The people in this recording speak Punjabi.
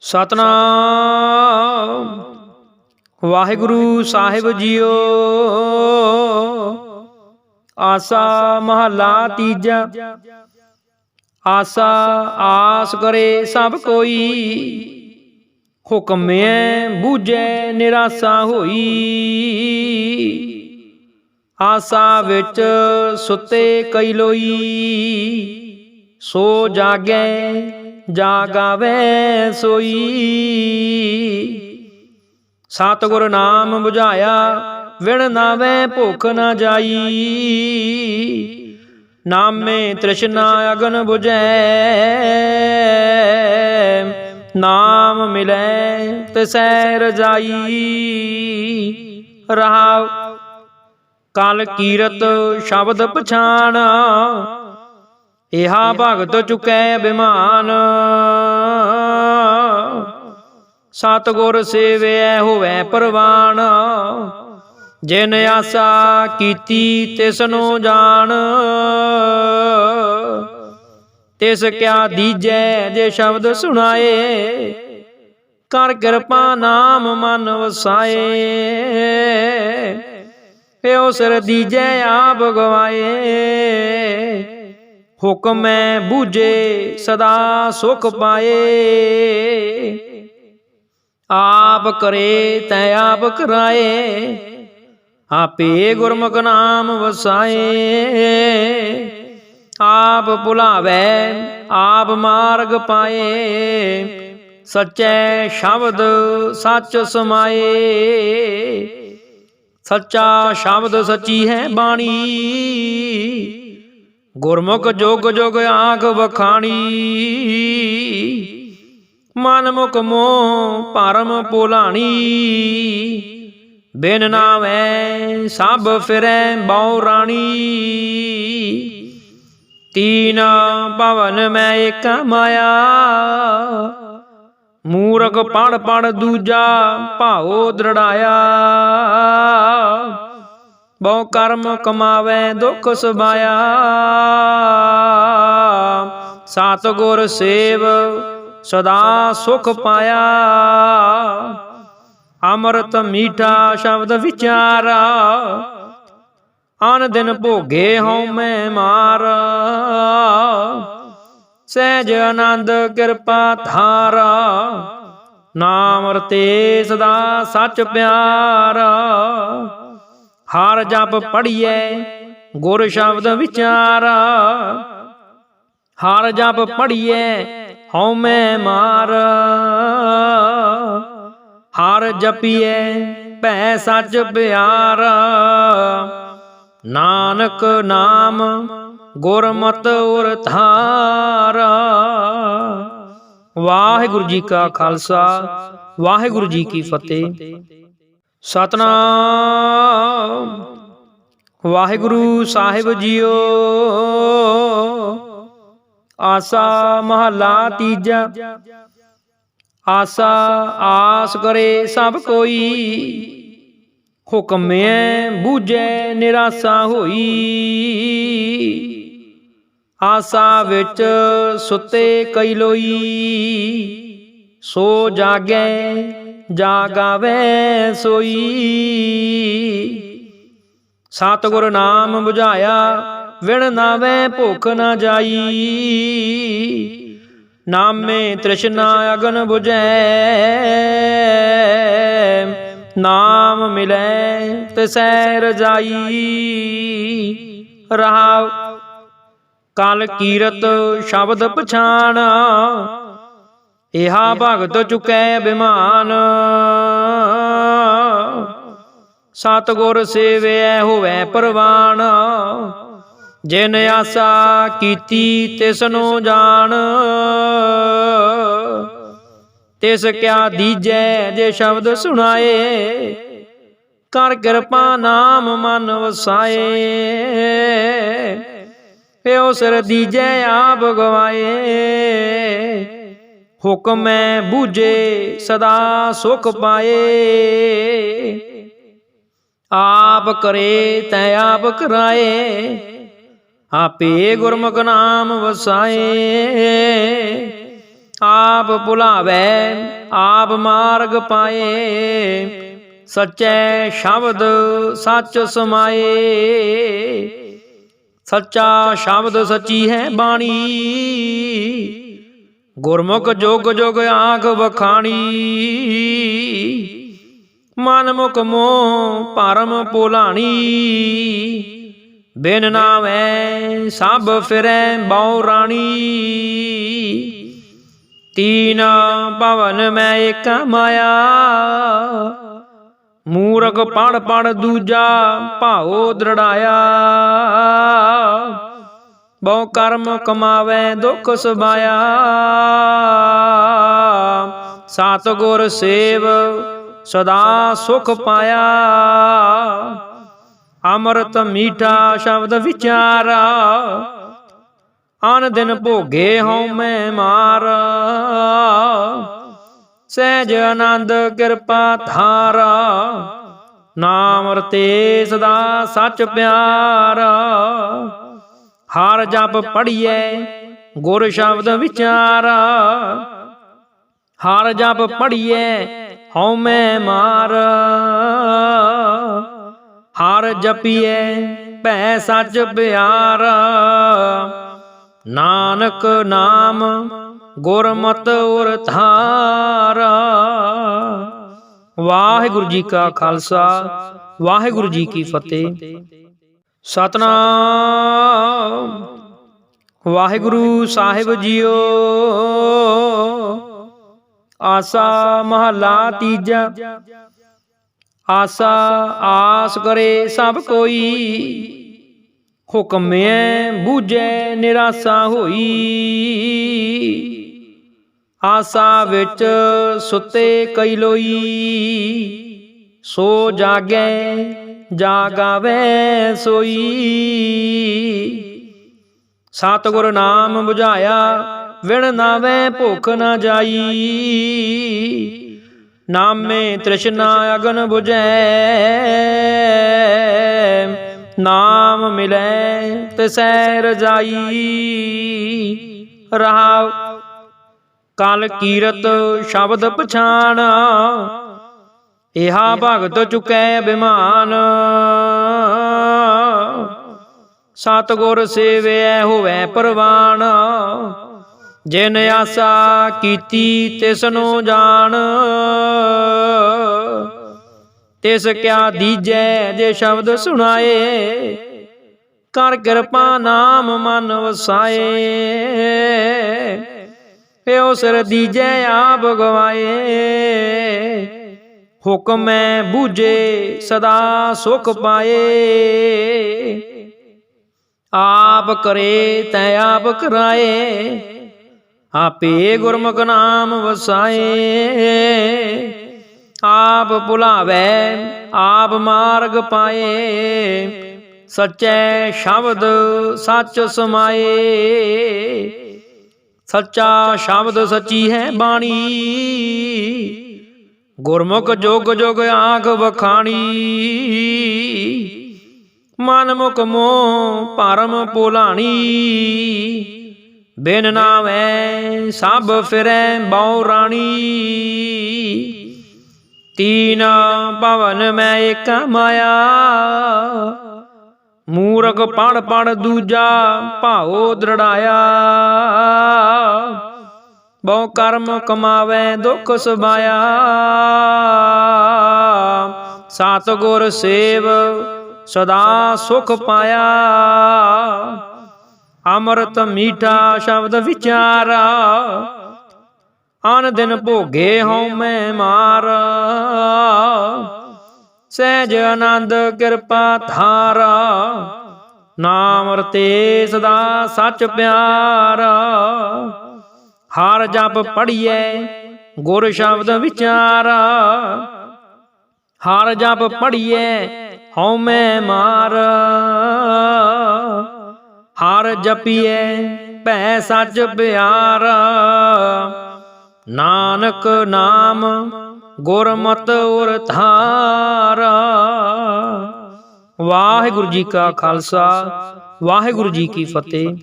ਸਤਨਾਮ। ਵਾਹਿਗੁਰੂ ਸਾਹਿਬ ਜੀਓ। ਆਸਾ ਮਹਲਾ ਤੀਜਾ। ਆਸਾ ਆਸ ਕਰੇ ਸਭ ਕੋਈ। ਹੁਕਮੈ ਬੂਝੈ ਨਿਰਾਸਾ ਹੋਈ। ਆਸਾ ਵਿੱਚ ਸੁੱਤੇ ਕਈ ਲੋਈ। ਸੋ ਜਾਗੈ ਜਾ ਜਾਗਾਵੇ ਸੋਈ। ਸਤਿਗੁਰ ਨਾਮ 부ਝਾਇਆ ਵਿਣ ਨਾਵੇ ਭੁੱਖ ਨਾ ਜਾਈ। ਨਾਮੇ ਤ੍ਰਿਸ਼ਨਾ ਅਗਨ 부ਝੈ ਨਾਮ ਮਿਲੈ ਤਿਸੈ ਰਜਾਈ ਰਹਾਉ, ਕਲ ਕੀਰਤ ਸ਼ਬਦ ਪਛਾਣਾ ਇਹਾ ਭਗਤ ਚੁਕੈ ਬਿਮਾਨ ਸਤਗੁਰ ਸੇਵਿਐ ਹੋਵੈ ਪਰਵਾਨ। ਜਿਨ ਆਸਾ ਕੀਤੀ ਤਿਸ ਨੂੰ ਜਾਣ। ਤਿਸ ਕਿਆ ਦੀਜੈ ਜੇ ਸ਼ਬਦ ਸੁਣਾਏ। ਕਰ ਕਿਰਪਾ ਨਾਮ ਮਨ ਵਸਾਏ। ਪਿਓ ਸਿਰ ਦੀਜੈ ਆਪ ਗਵਾਏ। ਹੁਕਮੈ ਬੂਝੇ, ਸਦਾ ਸੁਖ ਪਾਏ। ਆਪ ਕਰੇ, ਤੈ ਆਪ ਕਰਾਏ। ਆਪੇ ਗੁਰਮੁਖ ਨਾਮ ਵਸਾਏ। ਆਪ ਭੁਲਾਵੇ, ਆਪ ਮਾਰਗ ਪਾਏ। ਸਚੈ ਸ਼ਬਦ ਸੱਚ ਸਮਾਏ। ਸੱਚਾ ਸ਼ਬਦ ਸੱਚੀ ਹੈ ਬਾਣੀ। ਗੁਰਮੁਖ ਜੋਗ ਜੋਗ ਆਂਖ ਵਖਾਣੀ। ਮਨ ਮੁਖ ਮੋਹ ਪਰਮ ਭੁਲਾਣੀ ਬਿਨ ਨਾਮੈ ਸਭ ਫਿਰੈ ਬਉ ਰਾਣੀ। ਤੀਨ ਭਵਨ ਮੈਂ ਏਕ ਮਾਇਆ। ਮੂਰਖ ਪੜ ਪੜ ਦੂਜਾ ਭਾਉ ਦ੍ਰਿੜਾਇਆ। ਬਹੁ ਕਰਮ ਕਮਾਵੇ, ਦੁਖ ਸੁਭਾਇਆ। ਸਤਿਗੁਰ ਸੇਵ, ਸਦਾ ਸੁਖ ਪਾਇਆ। ਅੰਮ੍ਰਿਤ ਮੀਠਾ ਸ਼ਬਦ ਵਿਚਾਰਾ। ਅਨ ਦਿਨ ਭੋਗੇ ਹਉ ਮੈਂ ਮਾਰ। ਸਹਿਜ ਆਨੰਦ ਕਿਰਪਾ ਧਾਰਾ। ਨਾਮ ਰਤੇ ਸਦਾ ਸੱਚ ਪਿਆਰਾ। ਹਰ ਜਪ ਪੜੀਐ ਗੁਰ ਸ਼ਬਦ ਵਿਚਾਰਾ। ਹਰ ਜਪ ਪੜੀਐ ਹਉ ਮੈਂ ਮਾਰ। ਹਰ ਜਪੀਐ, ਭੈ ਸੱਚ ਪਿਆਰਾ। ਨਾਨਕ ਨਾਮ ਗੁਰਮਤ ਉਰ ਧਾਰਾ। ਵਾਹਿਗੁਰੂ ਜੀ ਕਾ ਖਾਲਸਾ, ਵਾਹਿਗੁਰੂ ਜੀ ਕੀ ਫਤਿਹ। ਸਤਨਾਮ। ਵਾਹਿਗੁਰੂ ਸਾਹਿਬ ਜੀਓ। ਆਸਾ ਮਹਲਾ ਤੀਜਾ। ਆਸਾ ਆਸ ਕਰੇ ਸਭ ਕੋਈ। ਹੁਕਮੈ ਬੂਝੈ ਨਿਰਾਸਾ ਹੋਈ। ਆਸਾ ਵਿੱਚ ਸੁੱਤੇ ਕਈ ਲੋਈ। ਸੋ ਜਾਗੈ ਜਾ ਜਾਗਾਵੇ ਸੋਈ। ਸਤਿਗੁਰ ਨਾਮ 부ਝਾਇਆ ਵਿਣ ਨਾਵੇ ਭੁੱਖ ਨਾ ਜਾਈ। ਨਾਮੇ ਤ੍ਰਿਸ਼ਨਾ ਅਗਨ 부ਝੈ ਨਾਮ ਮਿਲੈ ਤਿਸੈ ਰਜਾਈ ਰਹਾਉ, ਕਲ ਕੀਰਤ ਸ਼ਬਦ ਪਛਾਣਾ ਇਹਾ ਭਗਤ ਚੁਕੈ ਅਭਿਮਾਨ। ਸਤਗੁਰ ਸੇਵੈ ਹੋਵੈ ਪਰਵਾਨ। ਜਿਨ ਆਸਾ ਕੀਤੀ ਤਿਸ ਨੂੰ ਜਾਣ। ਤਿਸ ਕਿਆ ਦੀਜੈ ਜੇ ਸ਼ਬਦ ਸੁਣਾਏ। ਕਰ ਕਿਰਪਾ ਨਾਮ ਮਨ ਵਸਾਏ। ਪਿਓ ਸਿਰ ਦੀਜੈ ਆਪ ਗਵਾਏ। ਹੁਕਮੈ ਬੂਝੇ, ਸਦਾ ਸੁਖ ਪਾਏ। ਆਪ ਕਰੇ, ਤੈ ਆਪ ਕਰਾਏ। ਆਪੇ ਗੁਰਮੁਖ ਨਾਮ ਵਸਾਏ। ਆਪ ਭੁਲਾਵੇ, ਆਪ ਮਾਰਗ ਪਾਏ। ਸਚੈ ਸ਼ਬਦ ਸੱਚ ਸਮਾਏ। ਸੱਚਾ ਸ਼ਬਦ ਸੱਚੀ ਹੈ ਬਾਣੀ। ਗੁਰਮੁਖ ਜੋਗ ਜੋਗ ਆਖ ਵਖਾਣੀ। ਮਨ ਮੁਖ ਮੋਹ ਪਰਮ ਭੁਲਾਣੀ। ਬਿਨ ਨਾਮੈ ਸਭ ਫਿਰੈ ਬਉ ਰਾਣੀ। ਤੀਨ ਭਵਨ ਮੈਂ ਏਕ ਮਾਇਆ। ਮੂਰਖ ਪੜ ਪੜ ਦੂਜਾ ਭਾਉ ਦ੍ਰਿੜਾਇਆ। ਬਹੁ ਕਰਮ ਕਮਾਵੇ ਦੁਖ ਸੁਭਾਇਆ। ਸਤ ਗੁਰ ਸੇਵ, ਸਦਾ ਸੁਖ ਪਾਇਆ। ਅੰਮ੍ਰਿਤ ਮੀਠਾ ਸ਼ਬਦ ਵਿਚਾਰਾ। ਆਨ ਦਿਨ ਭੋਗੇ ਹਉ ਮੈਂ ਮਾਰ। ਸਹਿਜ ਆਨੰਦ ਕਿਰਪਾ ਧਾਰਾ। ਨਾਮ ਰਤੇ ਸਦਾ ਸੱਚ ਪਿਆਰਾ। ਹਰ ਜਪ ਪੜੀਐ ਗੁਰ ਸ਼ਬਦ ਵਿਚਾਰਾ। ਹਰ ਜਪ ਪੜੀਐ ਹਉ ਮੈਂ ਮਾਰ। ਹਰ ਜਪੀਐ, ਭੈ ਸੱਚ ਪਿਆਰਾ ਨਾਨਕ ਨਾਮ ਗੁਰਮਤ ਉਰ ਧਾਰਾ ਵਾਹਿਗੁਰੂ ਜੀ ਕਾ ਖਾਲਸਾ, ਵਾਹਿਗੁਰੂ ਜੀ ਕੀ ਫਤਿਹ। ਸਤਨਾਮ। ਵਾਹਿਗੁਰੂ ਸਾਹਿਬ ਜੀਓ। ਆਸਾ ਮਹਲਾ ਤੀਜਾ। ਆਸਾ ਆਸ ਕਰੇ ਸਭ ਕੋਈ। ਹੁਕਮੈ ਬੂਝੈ ਨਿਰਾਸਾ ਹੋਈ। ਆਸਾ ਵਿੱਚ ਸੁੱਤੇ ਕਈ ਲੋਈ। ਸੋ ਜਾਗੈ ਜਾਗਾਵੇ ਸੋਈ। ਸਤਿਗੁਰ ਨਾਮ 부ਝਾਇਆ ਵਿਣ ਨਾਵੇ ਭੁੱਖ ਨਾ ਜਾਈ। ਨਾਮੇ ਤ੍ਰਿਸ਼ਨਾ ਅਗਨ 부ਝੈ ਨਾਮ ਮਿਲੈ ਤਿਸੈ ਰਜਾਈ ਰਹਾਉ, ਕਲ ਕੀਰਤ ਸ਼ਬਦ ਪਛਾਣਾ ਇਹਾ ਭਗਤ ਚੁਕੈ ਅਭਿਮਾਨ। ਸਤਗੁਰ ਸੇਵੈ ਹੋਵੈ ਪਰਵਾਨ। ਜਿਨ ਆਸਾ ਕੀਤੀ, ਤਿਸ ਨੂੰ ਜਾਣ। ਤਿਸ ਕਿਆ ਦੀਜੈ, ਜੇ ਸ਼ਬਦ ਸੁਣਾਏ, ਕਰ ਕਿਰਪਾ ਨਾਮ ਮਨ ਵਸਾਏ। ਪਿਓ ਸਿਰ ਦੀਜੈ, ਆਪ ਗਵਾਏ। ਹੁਕਮੈ ਬੂਝੇ, ਸਦਾ ਸੁਖ ਪਾਏ। ਆਪ ਕਰੇ, ਤੈ ਆਪ ਕਰਾਏ। ਆਪੇ ਗੁਰਮੁਖ ਨਾਮ ਵਸਾਏ। ਆਪ ਭੁਲਾਵੇ, ਆਪ ਮਾਰਗ ਪਾਏ। ਸਚੈ ਸ਼ਬਦ ਸੱਚ ਸਮਾਏ। ਸੱਚਾ ਸ਼ਬਦ ਸੱਚੀ ਹੈ ਬਾਣੀ। ਗੁਰਮੁਖ ਜੋਗ ਜੋਗ ਆਖ ਵਖਾਣੀ। ਮਨ ਮੁਖ ਮੋਹ ਪਰਮ ਭੁਲਾਣੀ। ਬਿਨ ਨਾਮੈ ਸਭ ਫਿਰੈ ਬਉ ਰਾਣੀ। ਤੀਨ ਭਵਨ ਮੈਂ ਏਕ ਮਾਇਆ। ਮੂਰਖ ਪੜ ਪੜ ਦੂਜਾ ਭਾਉ ਦ੍ਰਿੜਾਇਆ। ਬਹੁ ਕਰਮ ਕਮਾਵੇ ਦੁਖ ਸੁਭਾਇਆ। ਸਤ ਗੁਰ ਸੇਵ, ਸਦਾ ਸੁਖ ਪਾਇਆ। ਅੰਮ੍ਰਿਤ ਮੀਠਾ ਸ਼ਬਦ ਵਿਚਾਰਾ ਆਨ ਦਿਨ ਭੋਗੇ ਹਉ ਮੈਂ ਮਾਰ। ਸਹਿਜ ਆਨੰਦ ਕਿਰਪਾ ਧਾਰਾ, ਨਾਮ ਰਤੇ ਸਦਾ ਸੱਚ ਪਿਆਰਾ। ਹਰ ਜਪ ਪੜੀਐ ਗੁਰ ਸ਼ਬਦ ਵਿਚਾਰਾ। ਹਰ ਜਪ ਪੜੀਐ ਹਉ ਮੈਂ ਮਾਰ। ਹਰ ਜਪੀਐ, ਭੈ ਸੱਚ ਪਿਆਰਾ ਨਾਨਕ ਨਾਮ ਗੁਰਮਤ ਉਰ ਧਾਰਾ ਵਾਹਿਗੁਰੂ ਜੀ ਕਾ ਖਾਲਸਾ, ਵਾਹਿਗੁਰੂ ਜੀ ਕੀ ਫਤਿਹ।